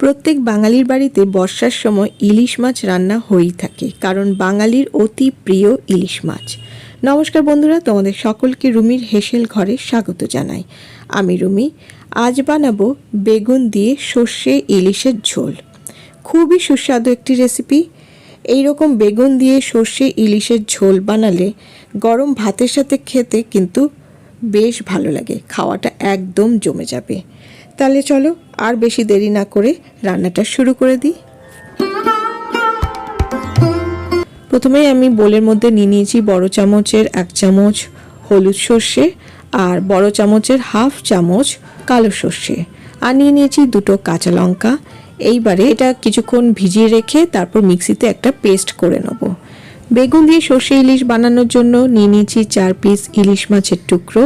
প্রত্যেক বাঙালির বাড়িতে বর্ষার সময় ইলিশ মাছ রান্না হয়েই থাকে, কারণ বাঙালির অতি প্রিয় ইলিশ মাছ। নমস্কার বন্ধুরা, তোমাদের সকলকে রুমির হেসেল ঘরে স্বাগত জানাই। আমি রুমি, আজ বানাবো বেগুন দিয়ে সর্ষে ইলিশের ঝোল। খুবই সুস্বাদু একটি রেসিপি। এই রকম বেগুন দিয়ে সর্ষে ইলিশের ঝোল বানালে গরম ভাতের সাথে খেতে কিন্তু বেশ ভালো লাগে, খাওয়াটা একদম জমে যাবে। তাহলে চলো আর বেশি দেরি না করে রান্নাটা শুরু করে দিই। প্রথমেই আমি বোলের মধ্যে নিয়ে নিয়েছি বড় চামচের এক চামচ হলুদ সর্ষে আর বড় চামচের হাফ চামচ কালো সর্ষে। আর নিয়ে নিয়েছি দুটো কাঁচা লঙ্কা। এইবারে এটা কিছুক্ষণ ভিজিয়ে রেখে তারপর মিক্সিতে একটা পেস্ট করে নেব। বেগুন দিয়ে সর্ষে ইলিশ বানানোর জন্য নিয়ে নিয়েছি চার পিস ইলিশ মাছের টুকরো।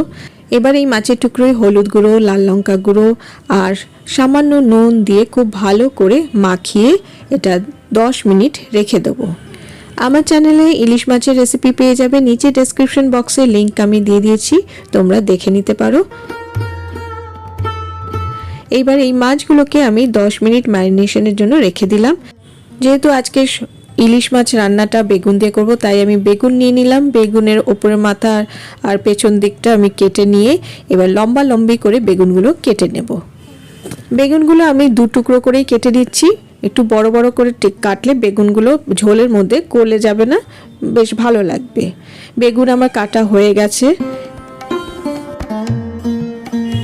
এবার এই মাছের টুকরোয় হলুদ গুঁড়ো, লাল লঙ্কা গুঁড়ো আর সামান্য নুন দিয়ে খুব ভালো করে মাখিয়ে এটা দশ মিনিট রেখে দেবো। আমার চ্যানেলে ইলিশ মাছের রেসিপি পেয়ে যাবে নিচে ডেসক্রিপশন বক্সে লিঙ্ক আমি দিয়ে দিয়েছি, তোমরা দেখে নিতে পারো। এইবার এই মাছগুলোকে আমি দশ মিনিট ম্যারিনেশনের জন্য রেখে দিলাম। যেহেতু আজকে ইলিশ মাছ রান্নাটা বেগুন দিয়ে করব, তাই আমি বেগুন নিয়ে নিলাম। বেগুনের ওপরের মাথা আর- পেছন দিকটা আমি কেটে নিয়ে এবার লম্বা লম্বি করে বেগুনগুলো কেটে নেব। বেগুনগুলো আমি দু টুকরো করেই কেটে নিচ্ছি। একটু বড় বড় করে টি- কাটলে বেগুনগুলো ঝোলের মধ্যে গলে যাবে না, বেশ ভালো লাগবে। বেগুন আমার কাটা হয়ে গেছে।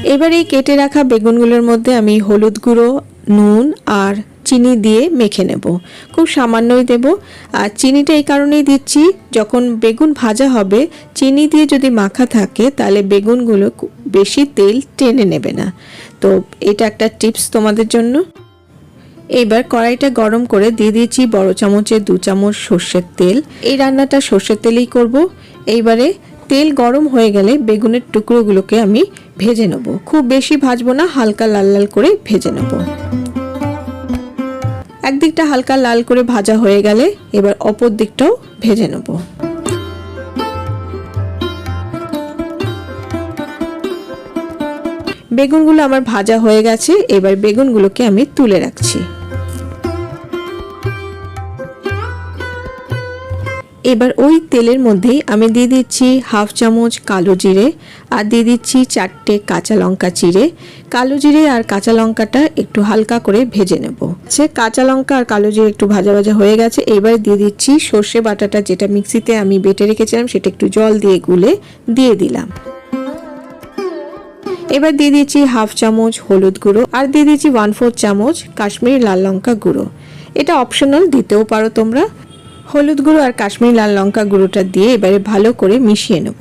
এবার এই কেটে রাখা বেগুনগুলোর মধ্যে আমি হলুদ গুঁড়ো, নুন আর চিনি দিয়ে মেখে নেব। খুব সামান্যই দেব। আর চিনিটা এই কারণেই দিচ্ছি, যখন বেগুন ভাজা হবে, চিনি দিয়ে যদি মাখা থাকে, তাহলে বেগুনগুলো বেশি তেল টেনে নেবে না। তো এটা একটা টিপস তোমাদের জন্য। এবার কড়াইটা গরম করে দিয়ে দিয়েছি বড় চামচের দু চামচ সর্ষের তেল। এই রান্নাটা সর্ষের তেলেই করব। এইবারে তেল গরম হয়ে গেলে বেগুনের টুকরোগুলোকে আমি ভেজে নেব। খুব বেশি ভাজবো না, হালকা লাল লাল করে ভেজে নেব। একদিকটা হালকা লাল করে ভাজা হয়ে গেলে এবার অপর দিকটাও ভেজে নেব। বেগুনগুলো আমার ভাজা হয়ে গেছে, এবার বেগুনগুলোকে আমি তুলে রাখছি। এবার ওই তেলের মধ্যেই আমি দিয়ে দিচ্ছি হাফ চামচ কালো জিরে আর দিয়ে দিচ্ছি চারটে কাঁচা লঙ্কা চিড়ে। কালো জিরে আর কাঁচা লঙ্কাটা একটু হালকা করে ভেজে নেব। সে কাঁচা লঙ্কা আর কালো জিরে একটু ভাজা ভাজা হয়ে গেছে। এবার দিয়ে দিচ্ছি সর্ষে বাটাটা যেটা মিক্সিতে আমি বেটে রেখেছিলাম সেটা একটু জল দিয়ে গুলে দিয়ে দিলাম। এবার দিয়ে দিচ্ছি হাফ চামচ হলুদ গুঁড়ো আর দিয়ে দিচ্ছি ওয়ান ফোর চামচ কাশ্মীরি লাল লঙ্কা গুঁড়ো। এটা অপশনাল দিতেও পারো তোমরা। হলুদ গুঁড়ো আর কাশ্মীরি লাল লঙ্কা গুঁড়োটা দিয়ে এবারে ভালো করে মিশিয়ে নেব।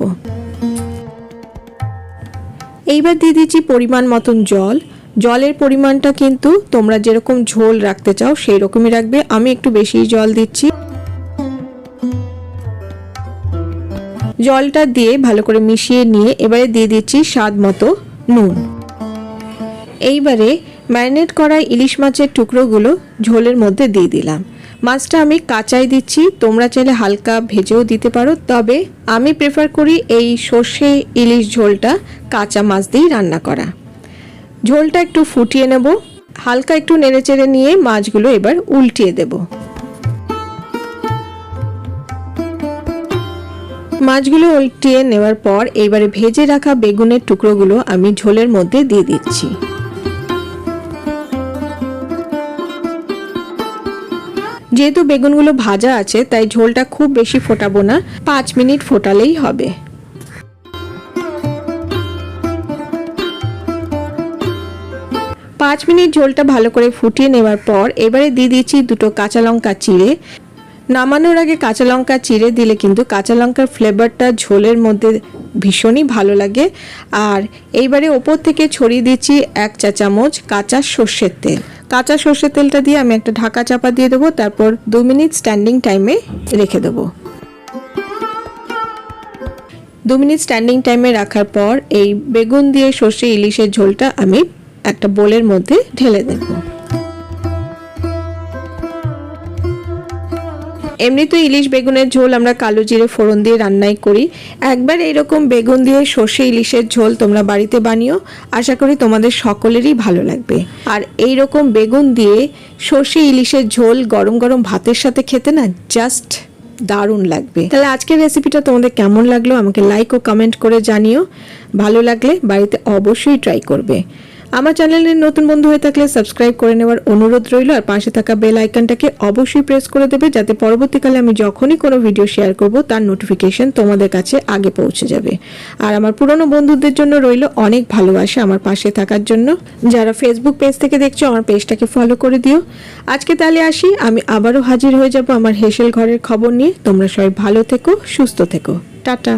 এইবার দিয়ে দিচ্ছি পরিমাণ মতন জল। জলের পরিমাণটা কিন্তু তোমরা যেরকম ঝোল রাখতে চাও সেই রকমই রাখবে। আমি একটু বেশি জল দিচ্ছি। জলটা দিয়ে ভালো করে মিশিয়ে নিয়ে এবারে দিয়ে দিচ্ছি স্বাদ মতো নুন। এইবারে ম্যারিনেট করা ইলিশ মাছের টুকরোগুলো ঝোলের মধ্যে দিয়ে দিলাম। মাছটা আমি কাঁচাই দিচ্ছি, তোমরা চাইলে হালকা ভেজেও দিতে পারো, তবে আমি প্রেফার করি এই সর্ষে ইলিশ ঝোলটা কাঁচা মাছ দিয়েই রান্না করা। ঝোলটা একটু ফুটিয়ে নেব, হালকা একটু নেড়েচেড়ে নিয়ে মাছগুলো এবার উল্টিয়ে দেবো। মাছগুলো উল্টিয়ে নেওয়ার পর এবারে ভেজে রাখা বেগুনের টুকরোগুলো আমি ঝোলের মধ্যে দিয়ে দিচ্ছি। যেহেতু বেগুনগুলো ভাজা আছে, তাই ঝোলটা খুব বেশি ফোটাবো না। পাঁচ মিনিট ফোটালেই হবে। পাঁচ মিনিট ঝোলটা ভালো করে ফুটিয়ে নেওয়ার পর, এবারে দিয়ে দিচ্ছি দুটো কাঁচা লঙ্কা চিড়ে। নামানোর আগে কাঁচা লঙ্কা চিড়ে দিলে কিন্তু কাঁচা লঙ্কার ফ্লেভারটা ঝোলের মধ্যে ভীষণই ভালো লাগে। আর এইবারে ওপর থেকে ছড়িয়ে দিচ্ছি এক চা চামচ কাঁচা সর্ষের তেল। কাঁচা সর্ষের তেলটা দিয়ে আমি একটা ঢাকা চাপা দিয়ে দেবো, তারপর দু মিনিট স্ট্যান্ডিং টাইমে রেখে দেবো। দু মিনিট স্ট্যান্ডিং টাইমে রাখার পর এই বেগুন দিয়ে সর্ষে ইলিশের ঝোলটা আমি একটা বোলের মধ্যে ঢেলে দেবো। এমনি তো ইলিশ বেগুনের ঝোল আমরা কালো জিরে ফোড়ন দিয়ে রান্নাই করি। একবার এইরকম বেগুন দিয়ে সর্ষে ইলিশের ঝোল তোমরা বাড়িতে বানিও। আশা করি তোমাদের সকলেরই ভালো লাগবে। আর এই রকম বেগুন দিয়ে সর্ষে ইলিশের ঝোল গরম গরম ভাতের সাথে খেতে না জাস্ট দারুণ লাগবে। তাহলে আজকের রেসিপিটা তোমাদের কেমন লাগল? আমাকে লাইক ও কমেন্ট করে জানিও। ভালো লাগলে বাড়িতে অবশ্যই ট্রাই করবে। আমার চ্যানেলের নতুন বন্ধু হয়ে থাকলে সাবস্ক্রাইব করে নেওয়ার অনুরোধ রইল, আর পাশে থাকা বেল আইকনটাকে অবশ্যই প্রেস করে দেবে যাতে পরবর্তীকালে আমি যখনই কোনো ভিডিও শেয়ার করব, তার নোটিফিকেশন তোমাদের কাছে আগে পৌঁছে যাবে। আর আমার পুরনো বন্ধুদের জন্য রইল অনেক ভালোবাসা আমার পাশে থাকার জন্য। যারা ফেসবুক পেজ থেকে দেখছ, আমার পেজটাকে ফলো করে দিও। আজকে তাহলে আসি, আমি আবারও হাজির হয়ে যাব আমার হেসেল ঘরের খবর নিয়ে। তোমরা সবাই ভালো থেকো, সুস্থ থেকো। টাটা।